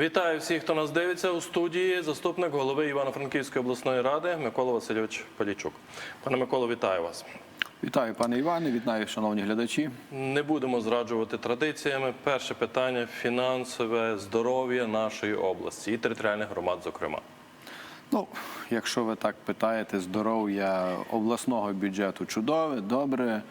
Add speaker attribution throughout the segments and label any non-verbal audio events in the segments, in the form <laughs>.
Speaker 1: Вітаю всіх, хто нас дивиться у студії. Заступник голови Івано-Франківської обласної ради Микола Васильович Полічук. Пане Миколо, вітаю вас.
Speaker 2: Вітаю, пане Іване, вітаю, шановні глядачі.
Speaker 1: Не будемо зраджувати традиціями. Перше питання фінансове здоров'я нашої області і територіальних громад, зокрема.
Speaker 2: Ну, якщо ви так питаєте, здоров'я обласного бюджету чудове, добре.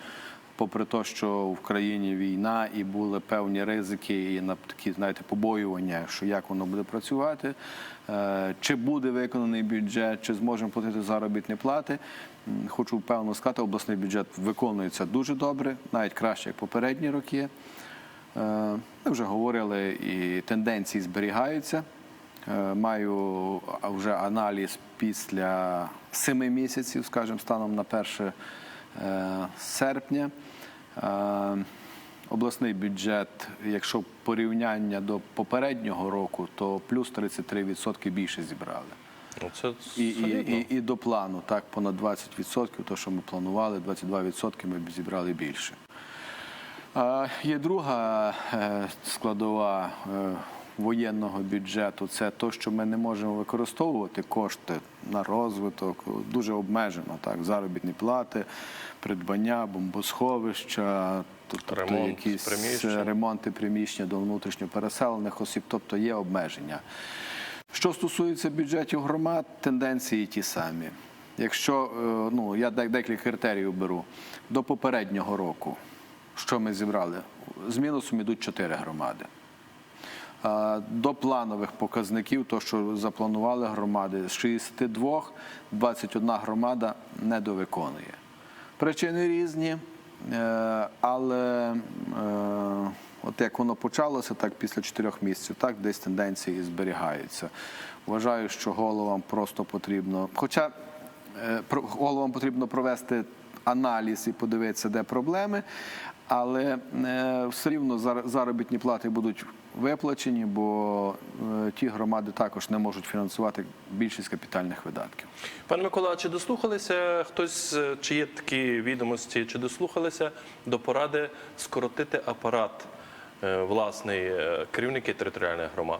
Speaker 2: Попри те, що в країні війна і були певні ризики, і на такі, знаєте, побоювання, що як воно буде працювати, е, чи буде виконаний бюджет, чи зможемо платити заробітні плати. Хочу впевнено сказати, обласний бюджет виконується дуже добре, навіть краще як попередні роки. Е, Ми вже говорили, і тенденції зберігаються. Е, Маю вже аналіз після семи місяців, скажімо, станом на 1 е, серпня. Е, Обласний бюджет, якщо порівняння до попереднього року, то плюс 33% більше зібрали.
Speaker 1: Ну, Це
Speaker 2: І, і, і, і до плану, так, понад 20%, то, що ми планували, 22% ми б зібрали більше. А, Є друга е, складова е, воєнного бюджету це те, що ми не можемо використовувати кошти на розвиток, дуже обмежено, так, заробітні плати, придбання, бомбосховища, тобто
Speaker 1: Ремонт
Speaker 2: якісь е, ремонти приміщення до внутрішньо переселених осіб, тобто є обмеження. Що стосується бюджетів громад, тенденції ті самі. Якщо е, ну я декілька критеріїв беру до попереднього року, що ми зібрали, з мінусом ідуть чотири громади. А, До планових показників, то що запланували громади, з 62 21 громада не довиконує. Причини різні, е, але е, от як воно почалося, так після чотирьох місяців, так десь тенденції зберігаються. Вважаю, що головам просто потрібно, хоча е, головам потрібно провести аналіз і подивитися, де проблеми, але е, все рівно заробітні плати будуть виплачені, бо е, ті громади також не можуть фінансувати більшість капітальних видатків.
Speaker 1: Пане Микола, чи дослухалися хтось, е, чи є такі відомості, чи дослухалися до поради скоротити апарат власний керівники територіальних громад?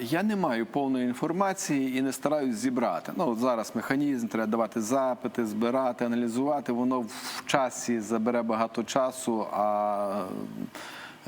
Speaker 2: Я не маю повної інформації і не стараюсь зібрати. Ну, зараз механізм, треба давати запити, збирати, аналізувати. Воно в часі забере багато часу, а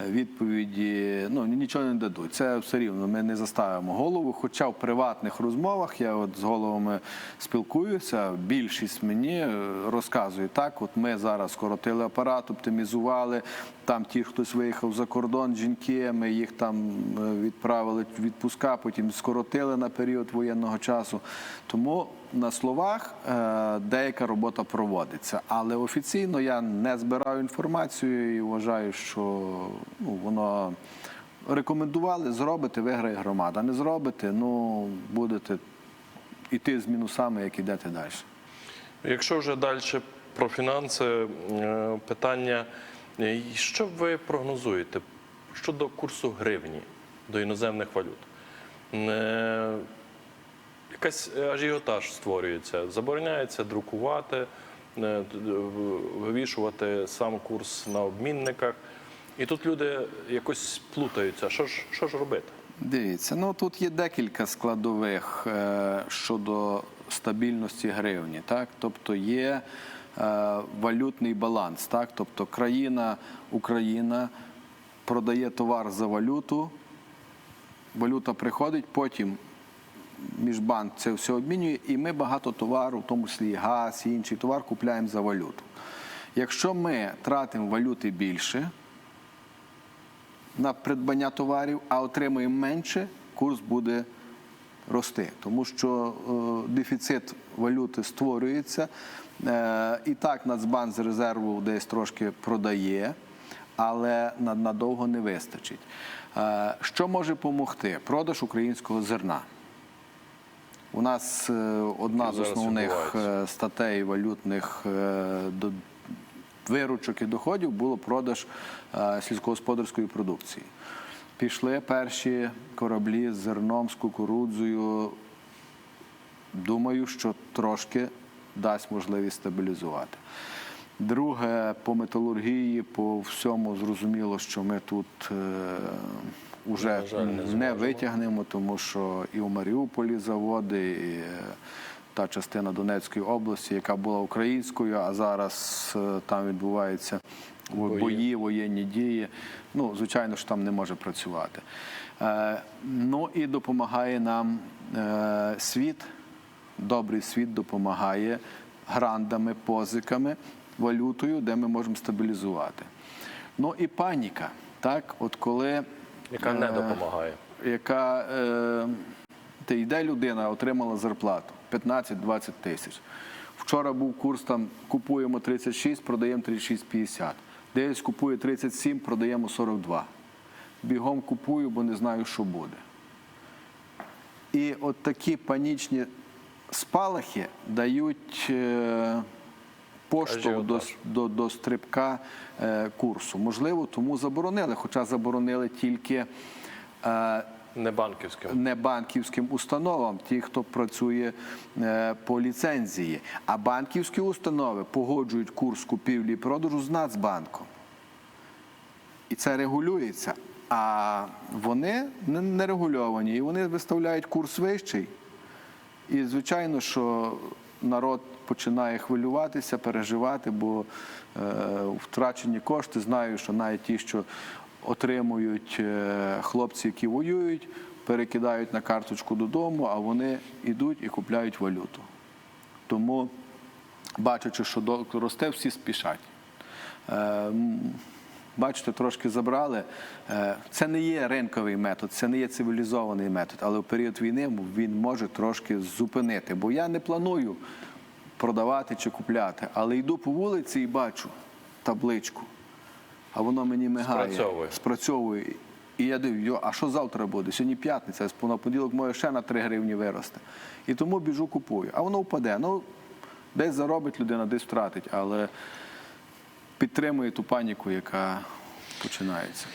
Speaker 2: відповіді ну, нічого не дадуть. Це все рівно. Ми не заставимо голову. Хоча в приватних розмовах я от з головами спілкуюся, більшість мені е, розказує так: от ми зараз скоротили апарат, оптимізували. Там ті, хтось виїхав за кордон, жінки, ми їх там е, відправили відпуска, потім скоротили на період воєнного часу. Тому на словах е, деяка робота проводиться, але офіційно я не збираю інформацію і вважаю, що ну, воно рекомендували зробити, виграє громада. Не зробите, ну будете йти з мінусами, як ідете далі.
Speaker 1: Якщо вже далі про фінанси, е, питання, е, що ви прогнозуєте щодо курсу гривні до іноземних валют? Е, Якась ажіотаж створюється, забороняється друкувати, е, вивішувати сам курс на обмінниках. І тут люди якось плутаються. Що ж, що ж робити?
Speaker 2: Дивіться, ну тут є декілька складових е, щодо стабільності гривні. Так? Тобто є е, валютний баланс. Так? Тобто країна, Україна продає товар за валюту, валюта приходить, потім міжбанк це все обмінює, і ми багато товару, в тому числі газ, і інший товар, купляємо за валюту. Якщо ми тратимо валюти більше, на придбання товарів, а отримуємо менше, курс буде рости, тому що е, дефіцит валюти створюється. Е, і так Нацбанк з резерву десь трошки продає, але надовго не вистачить. Е, що може допомогти? Продаж українського зерна. У нас е, одна з основних е, статей валютних е, виручок і доходів було продаж сільськогосподарської продукції. Пішли перші кораблі з зерном, з кукурудзою. Думаю, що трошки дасть можливість стабілізувати. Друге, по металургії, по всьому зрозуміло, що ми тут е, вже
Speaker 1: жаль, не
Speaker 2: не, витягнемо, тому що і у Маріуполі заводи, і е, та частина Донецької області, яка була українською, а зараз е, там відбуваються бої,
Speaker 1: Бої.
Speaker 2: воєнні дії. Ну, звичайно ж, там не може працювати. Е, ну і допомагає нам е, світ, добрий світ допомагає грандами, позиками, валютою, де ми можемо стабілізувати. Ну і паніка, так, от коли
Speaker 1: яка не
Speaker 2: е,
Speaker 1: допомагає.
Speaker 2: яка е, ти йде людина, отримала зарплату 15-20 тисяч. Вчора був курс там купуємо 36, продаємо 36,50. Десь купує 37, продаємо 42. Бігом купую, бо не знаю, що буде. І от такі панічні спалахи дають е, поштовх до, до, до стрибка е, курсу. Можливо, тому заборонили, хоча заборонили тільки е,
Speaker 1: Не банківським.
Speaker 2: установам, ті, хто працює е, по ліцензії. А банківські установи погоджують курс купівлі і продажу з Нацбанком. І це регулюється. А вони не регульовані, і вони виставляють курс вищий. І звичайно, що народ починає хвилюватися, переживати, бо е, втрачені кошти знаю, що навіть ті, що отримують е, хлопці, які воюють, перекидають на карточку додому, а вони йдуть і купляють валюту. Тому, бачачи, що долар росте, всі спішать. Е, Бачите, трошки забрали. Е, Це не є ринковий метод, це не є цивілізований метод, але в період війни він може трошки зупинити. Бо я не планую продавати чи купляти, але йду по вулиці і бачу табличку, а воно мені мигає,
Speaker 1: Спрацьовує.
Speaker 2: спрацьовує. І я дивлю, а що завтра буде? Сьогодні п'ятниця, а на понеділок може ще на 3 гривні виросте. І тому біжу купую. А воно впаде. Ну, десь заробить людина, десь втратить, але підтримує ту паніку, яка починається.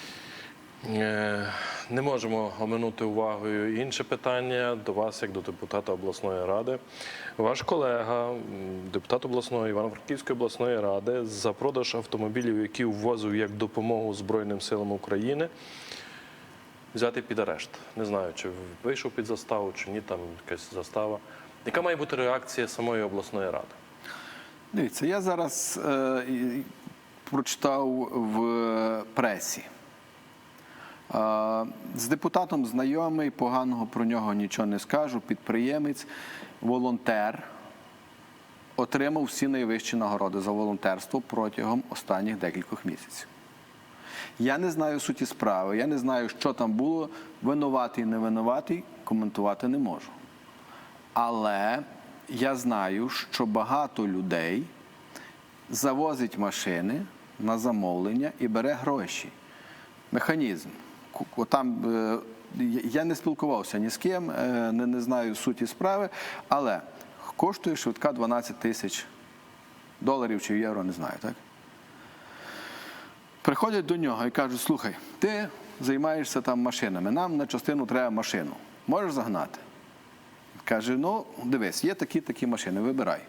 Speaker 1: Е, Не можемо оминути увагою інше питання до вас, як до депутата обласної ради. Ваш колега, депутат обласної Івано-Франківської обласної ради, за продаж автомобілів, які ввозив як допомогу Збройним силам України, взяти під арешт. Не знаю, чи вийшов під заставу, чи ні, там якась застава. Яка має бути реакція самої обласної ради?
Speaker 2: Дивіться, я зараз е, прочитав в пресі. Е, з депутатом знайомий, поганого про нього нічого не скажу. Підприємець, волонтер отримав всі найвищі нагороди за волонтерство протягом останніх декількох місяців. Я не знаю суті справи, я не знаю, що там було. Винуватий, не винуватий, коментувати не можу. Але я знаю, що багато людей завозить машини на замовлення і бере гроші. Механізм. Там, е, я- я не спілкувався ні з ким, е, не, не знаю суті справи, але коштує швидка 12 тисяч доларів чи євро, не знаю, так? Приходять до нього і кажуть: слухай, ти займаєшся там машинами, нам на частину треба машину. Можеш загнати? Каже: ну, дивись, є такі такі машини, вибирай.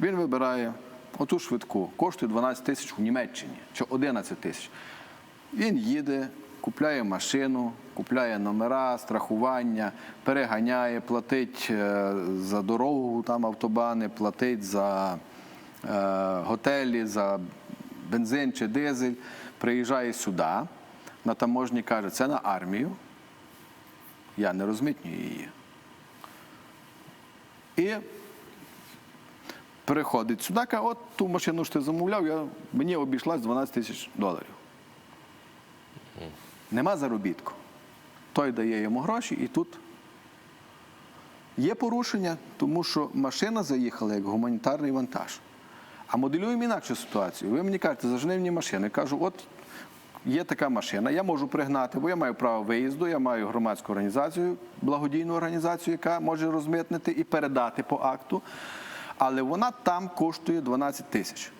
Speaker 2: Він вибирає оту швидку, коштує 12 тисяч в Німеччині чи 11 тисяч. Він їде, купляє машину, купляє номера, страхування, переганяє, платить е, за дорогу, там автобани, платить за е, готелі, за бензин чи дизель, приїжджає сюди, на таможні каже, це на армію. Я не розмитнюю її. І приходить сюди, каже, от ту машину що ти замовляв, я, мені обійшлась 12 тисяч доларів. Нема заробітку. Той дає йому гроші і тут є порушення, тому що машина заїхала як гуманітарний вантаж. А моделюємо інакшу ситуацію. Ви мені кажете, зажени мені машину. Я кажу, от є така машина, я можу пригнати, бо я маю право виїзду, я маю громадську організацію, благодійну організацію, яка може розмитнити і передати по акту. Але вона там коштує 12 тисяч.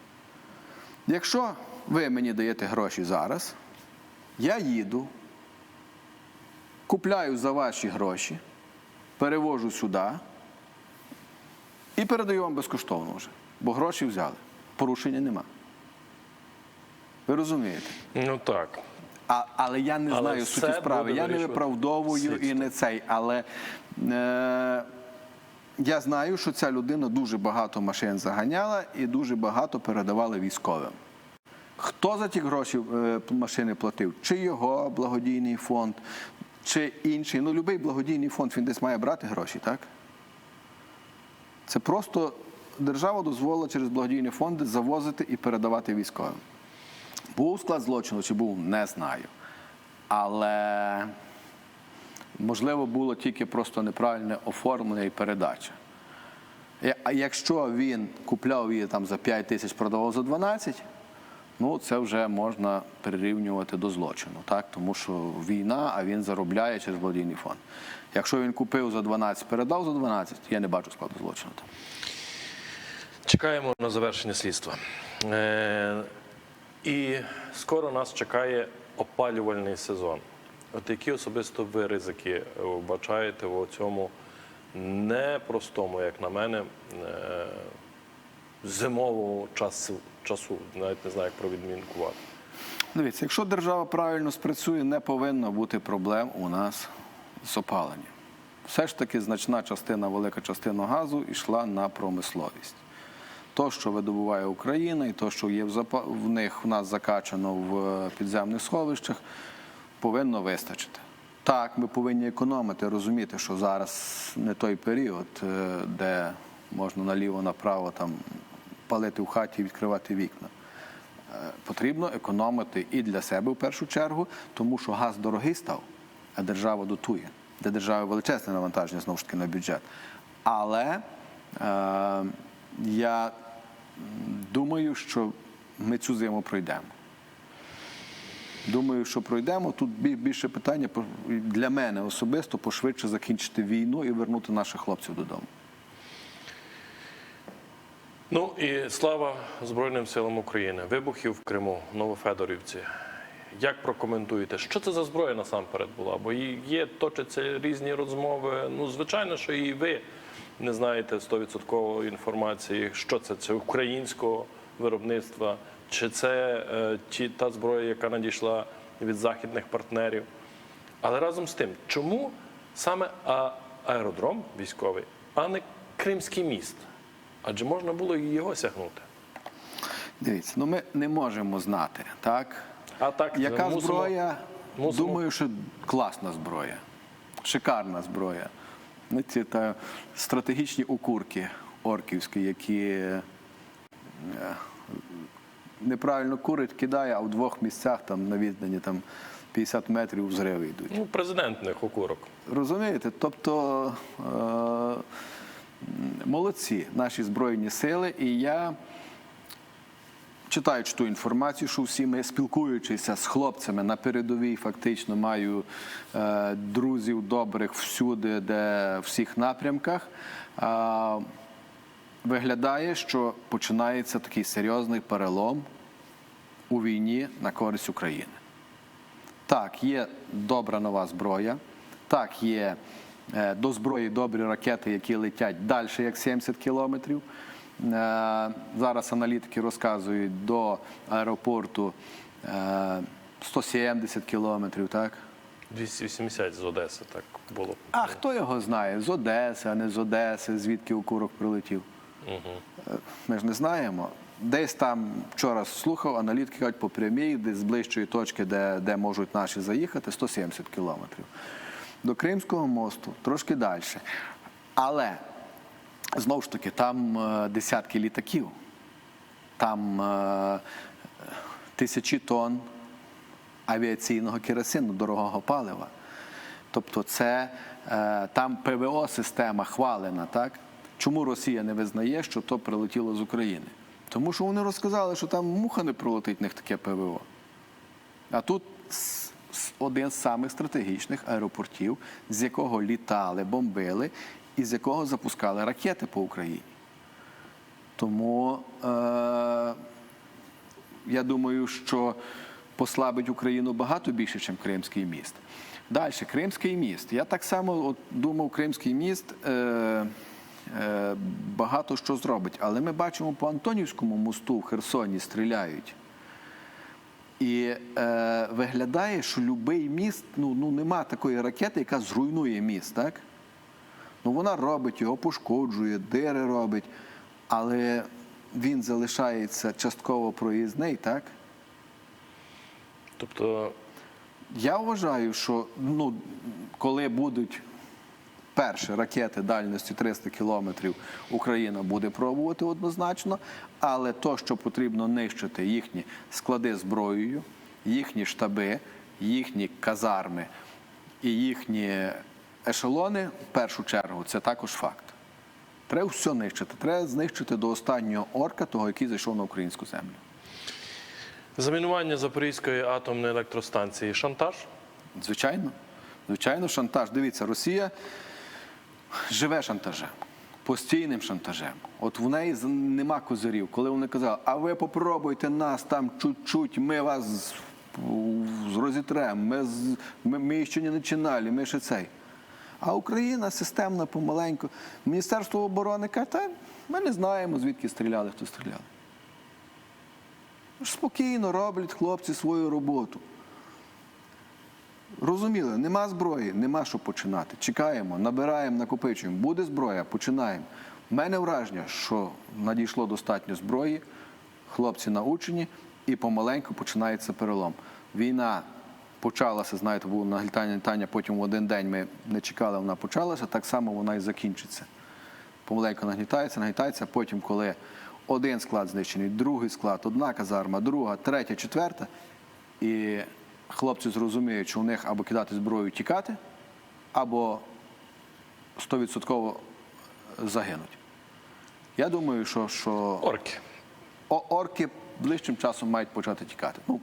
Speaker 2: Якщо ви мені даєте гроші зараз, я їду, купляю за ваші гроші, перевожу сюди і передаю вам безкоштовно вже, бо гроші взяли. Порушення нема. Ви розумієте?
Speaker 1: Ну так.
Speaker 2: А, але я не
Speaker 1: Але
Speaker 2: знаю суті справи. Я не виправдовую і не цей. Але е, я знаю, що ця людина дуже багато машин заганяла і дуже багато передавала військовим. Хто за ті гроші е, машини платив? Чи його благодійний фонд, чи інший? Ну, будь-який благодійний фонд він десь має брати гроші, так? Це просто держава дозволила через благодійні фонди завозити і передавати військовим. Був склад злочину чи був, не знаю. Але можливо було тільки просто неправильне оформлення і передача. А якщо він купляв її там за 5 тисяч, продавав за 12, ну це вже можна прирівнювати до злочину, так? тому що війна, а він заробляє через благодійний фонд. Якщо він купив за 12, передав за 12, я не бачу складу злочину. там.
Speaker 1: Чекаємо на завершення слідства. Е, і скоро нас чекає опалювальний сезон. От які особисто ви ризики е, вбачаєте в цьому непростому, як на мене, е, зимовому часу, часу, навіть не знаю, як провідмінкувати.
Speaker 2: Дивіться, якщо держава правильно спрацює, не повинно бути проблем у нас з опаленням. Все ж таки значна частина, велика частина газу йшла на промисловість. То, що видобуває Україна, і то, що є в, них в нас закачано в підземних сховищах, повинно вистачити. Так, ми повинні економити, розуміти, що зараз не той період, е, де можна наліво-направо там палити в хаті і відкривати вікна. Е, Потрібно економити і для себе в першу чергу, тому що газ дорогий став, а держава дотує. Для держави величезне навантаження знову ж таки на бюджет. Але е, я думаю, що ми цю зиму пройдемо. Думаю, що пройдемо. Тут більше питання для мене особисто пошвидше закінчити війну і вернути наших хлопців додому.
Speaker 1: Ну і слава Збройним силам України. Вибухів в Криму, Новофедорівці. Як прокоментуєте, що це за зброя насамперед була? Бо є, точаться різні розмови. Ну, звичайно, що і ви не знаєте 100% інформації, що це, це українського виробництва, чи це е, ті, та зброя, яка надійшла від західних партнерів. Але разом з тим, чому саме аеродром військовий, а не Кримський міст? Адже можна було і його сягнути.
Speaker 2: Дивіться, ну ми не можемо знати, так?
Speaker 1: А так,
Speaker 2: Яка
Speaker 1: мусимо-
Speaker 2: зброя?
Speaker 1: мусимо-
Speaker 2: Думаю, що класна зброя, шикарна зброя. Ну, Ці та стратегічні укурки орківські, які е, неправильно курить, кидає, а в двох місцях там на відстані там 50 метрів взриви йдуть.
Speaker 1: Ну, президентних окурок.
Speaker 2: Розумієте? Тобто е, молодці наші Збройні сили, і я. Читаючи ту інформацію, що всі ми спілкуючися з хлопцями на передовій, фактично маю е, друзів добрих всюди, де в всіх напрямках. Е, виглядає, що починається такий серйозний перелом у війні на користь України. Так, є добра нова зброя. Так, є е, до зброї добрі ракети, які летять далі, як 70 кілометрів. Е, Зараз аналітики розказують до аеропорту е, 170 кілометрів, так?
Speaker 1: 280 з Одеси так було.
Speaker 2: А хто його знає? З Одеси, а не з Одеси, звідки окурок прилетів. Ми ж не знаємо. Десь там вчора слухав, аналітики кажуть по прямій, десь з ближчої точки, де, де можуть наші заїхати, 170 кілометрів. До Кримського мосту трошки далі. Але знову ж таки, там е, десятки літаків, там е, тисячі тонн авіаційного керосину, дорогого палива. Тобто, це е, там ПВО-система хвалена, так? Чому Росія не визнає, що то прилетіло з України? Тому що вони розказали, що там муха не пролетить в них таке ПВО. А тут один з самих стратегічних аеропортів, з якого літали, бомбили, і з якого запускали ракети по Україні. Тому е, я думаю, що послабить Україну багато більше, ніж Кримський міст. Далі, Кримський міст. Я так само от, думав, Кримський міст е, багато що зробить. Але ми бачимо по Антонівському мосту в Херсоні стріляють. І е, виглядає, що будь-який міст, ну, ну нема такої ракети, яка зруйнує міст, так? Ну вона робить його, пошкоджує, дири робить, але він залишається частково проїзний, так?
Speaker 1: Тобто,
Speaker 2: Я вважаю, що ну, коли будуть перші ракети дальністю 300 кілометрів, Україна буде пробувати однозначно, але то, що потрібно нищити їхні склади зброєю, їхні штаби, їхні казарми і їхні ешелони, в першу чергу, це також факт. Треба все нищити. Треба знищити до останнього орка, того, який зайшов на українську землю.
Speaker 1: замінування Запорізької атомної електростанції шантаж.
Speaker 2: Звичайно, звичайно, шантаж. Дивіться, Росія живе шантажем, постійним шантажем. От в неї нема козирів. Коли вони казали, а ви попробуйте нас там чуть-чуть, ми вас розітремо, ми, ми, ми ще не починали, ми ще цей. А Україна системно, помаленьку. Міністерство оборони каже, та ми не знаємо, звідки стріляли, хто стріляв. Спокійно роблять хлопці свою роботу. Розуміли, нема зброї, нема що починати. Чекаємо, набираємо, накопичуємо. Буде зброя, починаємо. У мене враження, що надійшло достатньо зброї, хлопці научені, і помаленьку починається перелом. Війна почалася, знаєте, було нагнітання, нагнітання, потім в один день ми не чекали, вона почалася, так само вона і закінчиться. Помаленьку нагнітається, нагнітається, потім, коли один склад знищений, другий склад, одна казарма, друга, третя, четверта, і хлопці зрозуміють, що у них або кидати зброю і тікати, або 100% загинуть. Я думаю, що, що
Speaker 1: Орки.
Speaker 2: о- орки ближчим часом мають почати тікати. Ну,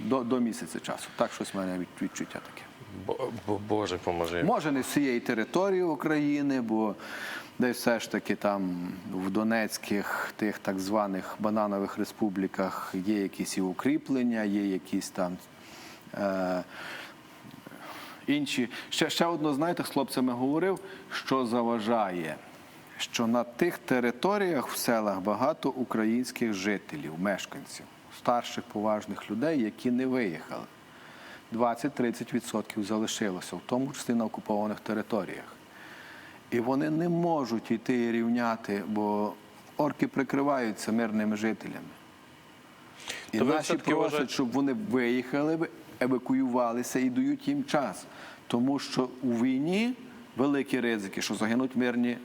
Speaker 2: до, до місяця часу. Так щось в мене відчуття таке.
Speaker 1: Бо, бо, Боже, поможи.
Speaker 2: Може, не з всієї території України, бо десь все ж таки там в Донецьких тих так званих бананових республіках є якісь і укріплення, є якісь там. Е- Інші ще, ще одно, знаєте, з хлопцями говорив, що заважає, що на тих територіях в селах багато українських жителів, мешканців, старших поважних людей, які не виїхали. 20-30% залишилося, в тому числі на окупованих територіях. І вони не можуть йти і рівняти, бо орки прикриваються мирними жителями. І
Speaker 1: То
Speaker 2: наші
Speaker 1: все-таки
Speaker 2: просять,
Speaker 1: вважаєте-
Speaker 2: щоб вони виїхали, евакуювалися і дають їм час. Тому що у війні великі ризики, що загинуть мирні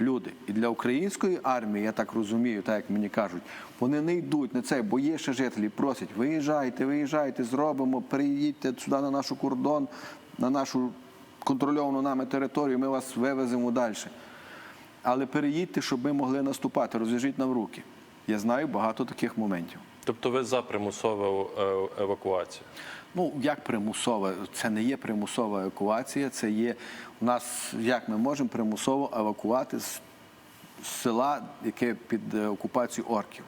Speaker 2: люди. І для української армії, я так розумію, так як мені кажуть, вони не йдуть на це, бо є ще жителі, просять, виїжджайте, виїжджайте, зробимо, приїдьте сюди на наш кордон, на нашу контрольовану нами територію, ми вас вивеземо далі. Але переїдьте, щоб ми могли наступати, розв'яжіть нам руки. Я знаю багато таких моментів.
Speaker 1: Тобто ви за примусову е, евакуацію.
Speaker 2: Ну, як примусова? Це не є примусова евакуація, це є у нас, як ми можемо примусово евакувати з села, яке під е, окупацією орків.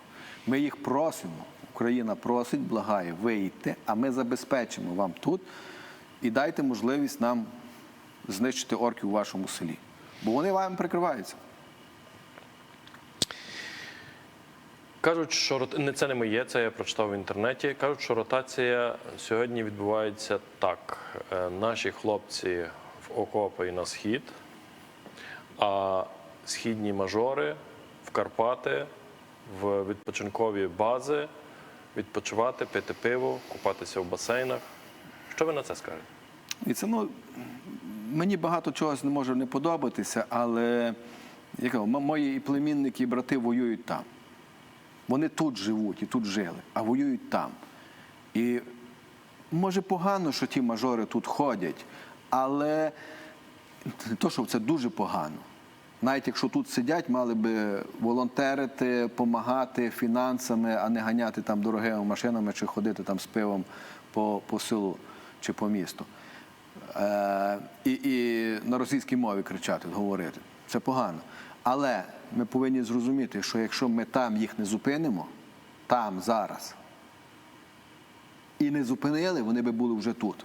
Speaker 2: Ми їх просимо. Україна просить, благає, виїдьте, а ми забезпечимо вам тут і дайте можливість нам знищити орків у вашому селі. Бо вони вами прикриваються.
Speaker 1: Кажуть, що не це не моє, це я прочитав в інтернеті. Кажуть, що ротація сьогодні відбувається так: Е, наші хлопці в окопи і на схід, а східні мажори в Карпати, в відпочинкові бази, відпочивати, пити пиво, купатися в басейнах. Що ви на це скажете?
Speaker 2: І це ну, мені багато чогось не може не подобатися, але я кажу, мої і племінники, і брати воюють там. Вони тут живуть і тут жили, а воюють там. І може погано, що ті мажори тут ходять, але то, що це дуже погано. Навіть якщо тут сидять, мали би волонтерити, допомагати фінансами, а не ганяти там дорогими машинами чи ходити там з пивом по, по селу чи по місту. Е, і, і на російській мові кричати, говорити. Це погано. Але ми повинні зрозуміти, що якщо ми там їх не зупинимо, там зараз, і не зупинили, вони би були вже тут.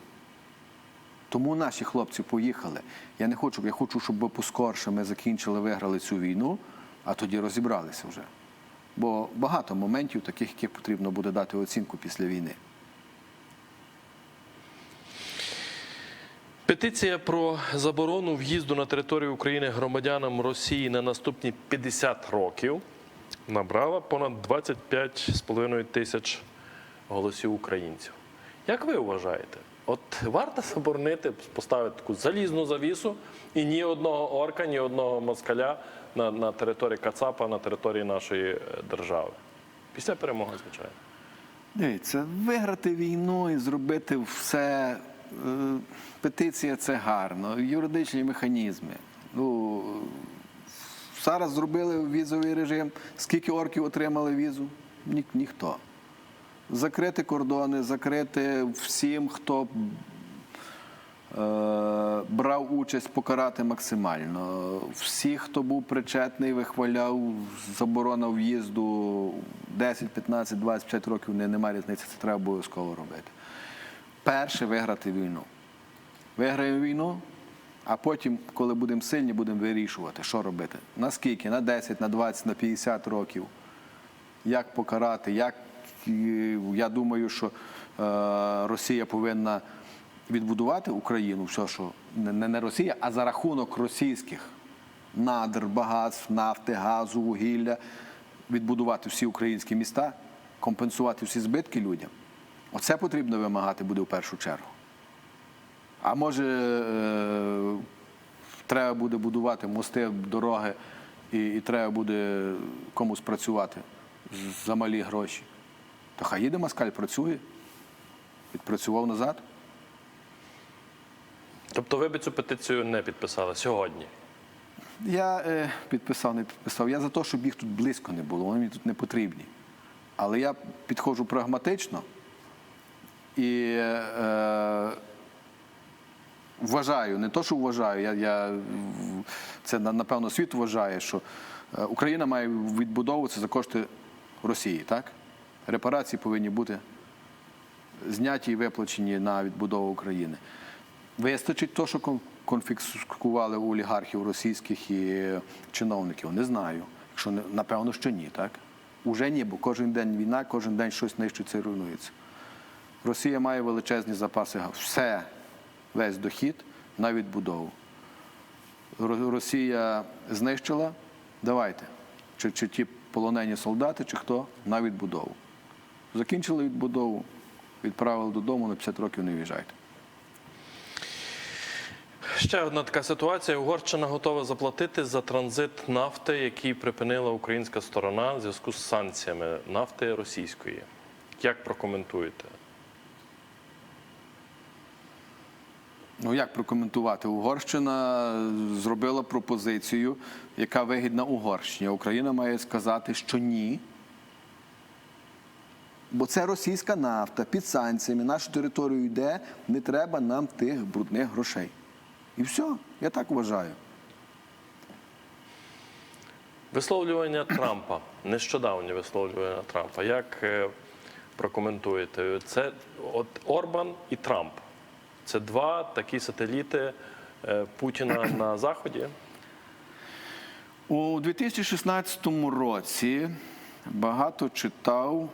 Speaker 2: Тому наші хлопці поїхали. Я не хочу, я хочу, щоб поскорше ми закінчили, виграли цю війну, а тоді розібралися вже. Бо багато моментів таких, яких потрібно буде дати оцінку після війни.
Speaker 1: Петиція про заборону в'їзду на територію України громадянам Росії на наступні 50 років набрала понад 25,5 тисяч голосів українців. Як ви вважаєте? От варто заборонити поставити таку залізну завісу і ні одного орка, ні одного москаля на, на території Кацапа, на території нашої е, держави? Після перемоги, звичайно.
Speaker 2: Дивіться, виграти війну і зробити все. Е, Петиція це гарно, юридичні механізми. Ну, зараз зробили візовий режим. Скільки орків отримали візу? Ні, ніхто. Закрити кордони, закрити всім, хто е, брав участь, покарати максимально. Всі, хто був причетний, вихваляв, заборона в'їзду 10, 15, 25 років, не, немає різниці, це треба обов'язково робити. Перше виграти війну. Виграємо війну, а потім, коли будемо сильні, будемо вирішувати, що робити. Наскільки? На 10, на 20, на 50 років. Як покарати, як я думаю, що е, Росія повинна відбудувати Україну, все, що не не Росія, а за рахунок російських надр, багатств, нафти, газу, вугілля, відбудувати всі українські міста, компенсувати всі збитки людям. Оце потрібно вимагати буде в першу чергу. А може, е, треба буде будувати мости, дороги, і, і треба буде комусь працювати за малі гроші. То хай їде москаль, працює, відпрацював назад.
Speaker 1: Тобто ви б цю петицію не підписали сьогодні?
Speaker 2: Я е, підписав, не підписав. Я за те, щоб їх тут близько не було, вони мені тут не потрібні. Але я підходжу прагматично і е, вважаю, не то, що вважаю, я, я, це напевно світ вважає, що е, Україна має відбудовуватися за кошти Росії, так? Репарації повинні бути зняті і виплачені на відбудову України. Вистачить то, що кон- конфіскували у олігархів російських і чиновників? Не знаю. Якщо напевно, що ні, так? Уже ні, бо кожен день війна, кожен день щось нищиться і руйнується. Росія має величезні запаси газу. Все, весь дохід на відбудову. Росія знищила, давайте. Чи, чи ті полонені солдати, чи хто на відбудову. Закінчили відбудову, відправили додому, на 50 років не в'їжджайте.
Speaker 1: Ще одна така ситуація. Угорщина готова заплатити за транзит нафти, який припинила українська сторона в зв'язку з санкціями нафти російської. Як прокоментуєте?
Speaker 2: Ну як прокоментувати? Угорщина зробила пропозицію, яка вигідна Угорщині. Україна має сказати, що ні. Бо це російська нафта під санкціями, нашу територію йде, не треба нам тих брудних грошей. І все, я так вважаю.
Speaker 1: Висловлювання Трампа, нещодавнє висловлювання Трампа. Як е, прокоментуєте? Це от Орбан і Трамп. Це два такі сателіти е, Путіна <clears throat> на Заході.
Speaker 2: У 2016 році багато читав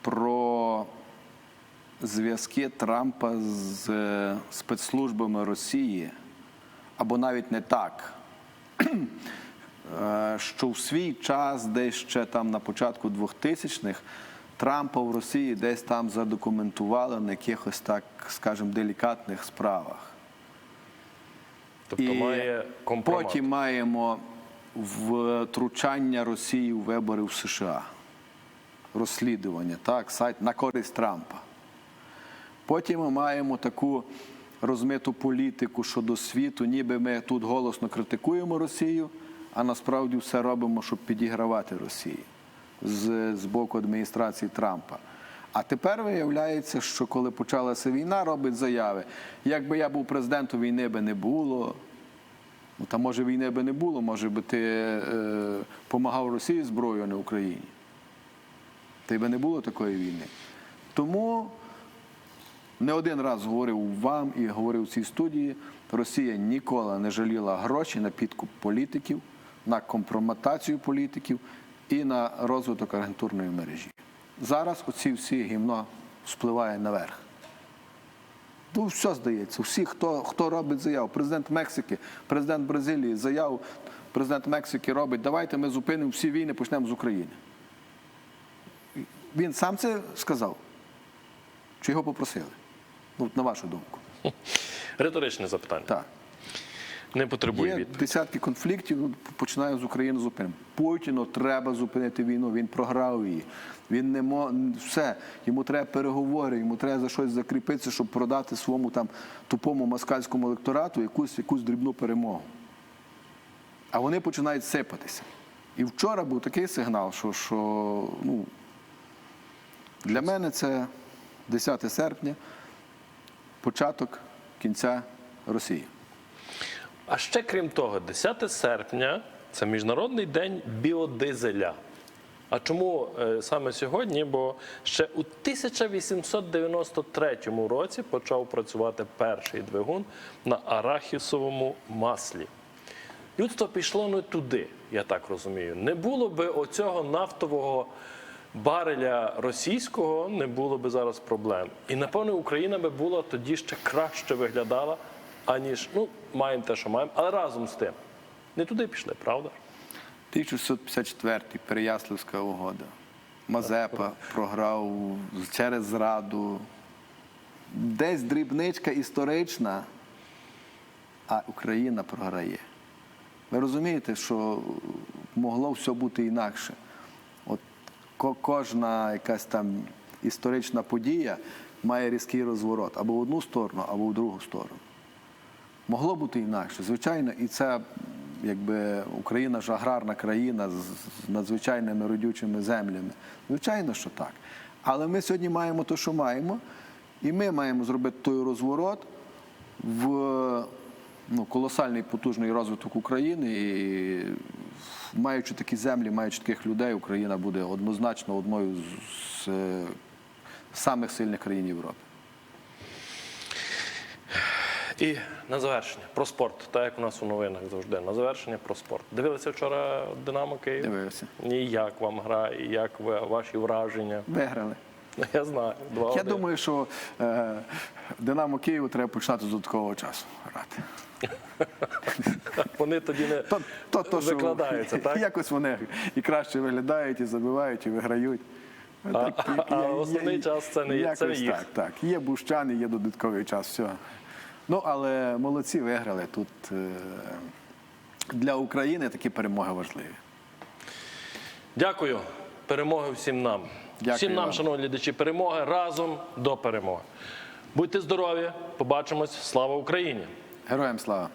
Speaker 2: про зв'язки Трампа з е, спецслужбами Росії, або навіть не так. <clears throat> Е, Що в свій час, десь ще там на початку 2000-х, Трампа в Росії десь там задокументували на якихось так, скажімо, делікатних справах.
Speaker 1: Тобто має компромат.
Speaker 2: Потім маємо втручання Росії у вибори в США. Розслідування, так, сайт на користь Трампа. Потім ми маємо таку розмиту політику щодо світу, ніби ми тут голосно критикуємо Росію, а насправді все робимо, щоб підігравати Росії з, з боку адміністрації Трампа. А тепер виявляється, що коли почалася війна, робить заяви. Якби я був президентом, війни би не було. Ну, та може війни би не було, може би ти е, Росії зброєю, а не Україні. Та й би не було такої війни. Тому не один раз говорив вам і говорив в цій студії, Росія ніколи не жаліла гроші на підкуп політиків, на компрометацію політиків і на розвиток агентурної мережі. Зараз оці всі гімно спливає наверх. Ну, все здається. Всі, хто, хто робить заяву. Президент Мексики, президент Бразилії, заяву, президент Мексики робить, давайте ми зупинимо всі війни, почнемо з України. Він сам це сказав? Чи його попросили? Ну, на вашу думку.
Speaker 1: Риторичне запитання.
Speaker 2: Так.
Speaker 1: Не потребує відповіді.
Speaker 2: десятки конфліктів, ну, починаю з України зупинимо. Путіну треба зупинити війну, він програв її. Він не мо... все, йому треба переговори, йому треба за щось закріпитися, щоб продати своєму там тупому москальському електорату якусь, якусь дрібну перемогу. А вони починають сипатися. І вчора був такий сигнал, що, що ну, для мене це 10 серпня, початок кінця Росії.
Speaker 1: А ще крім того, 10 серпня це Міжнародний день біодизеля. А чому е, саме сьогодні? Бо ще у 1893 році почав працювати перший двигун на арахісовому маслі. Людство пішло не туди, я так розумію. Не було би оцього нафтового бареля російського, не було би зараз проблем. І напевно Україна би була тоді ще краще виглядала, аніж ну, маємо те, що маємо, але разом з тим. Не туди пішли, правда?
Speaker 2: 1654 Переяславська угода. Мазепа програв через зраду. Десь дрібничка історична, а Україна програє. Ви розумієте, що могло все бути інакше. От кожна якась там історична подія має різкий розворот або в одну сторону, або в другу сторону. Могло бути інакше, звичайно, і це якби Україна ж аграрна країна з надзвичайними родючими землями. Звичайно, що так. Але ми сьогодні маємо те, що маємо, і ми маємо зробити той розворот в ну, колосальний потужний розвиток України. І маючи такі землі, маючи таких людей, Україна буде однозначно одною з, з е, самих сильних країн Європи.
Speaker 1: І на завершення про спорт, так як у нас у новинах завжди. На завершення про спорт. Дивилися вчора Динамо Київ?
Speaker 2: Дивився.
Speaker 1: І як вам гра, і як ви, ваші враження?
Speaker 2: Виграли. <laughs>
Speaker 1: Я знаю. Два
Speaker 2: Я думаю, що е, Динамо Києву треба починати з додаткового часу грати. <laughs>
Speaker 1: Вони тоді не
Speaker 2: То, то, то, що
Speaker 1: викладаються, так? <laughs>
Speaker 2: Якось вони і краще виглядають, і забивають, і виграють.
Speaker 1: А-
Speaker 2: Так,
Speaker 1: а основний час це не є- це їх.
Speaker 2: Так, так. Є бущани, є додатковий час, все. Ну, але молодці виграли. Тут е, для України такі перемоги важливі.
Speaker 1: Дякую. Перемоги всім нам.
Speaker 2: Дякую
Speaker 1: всім нам,
Speaker 2: вам.
Speaker 1: шановні глядачі, перемоги разом до перемоги. Будьте здорові, побачимось. Слава Україні!
Speaker 2: Героям слава!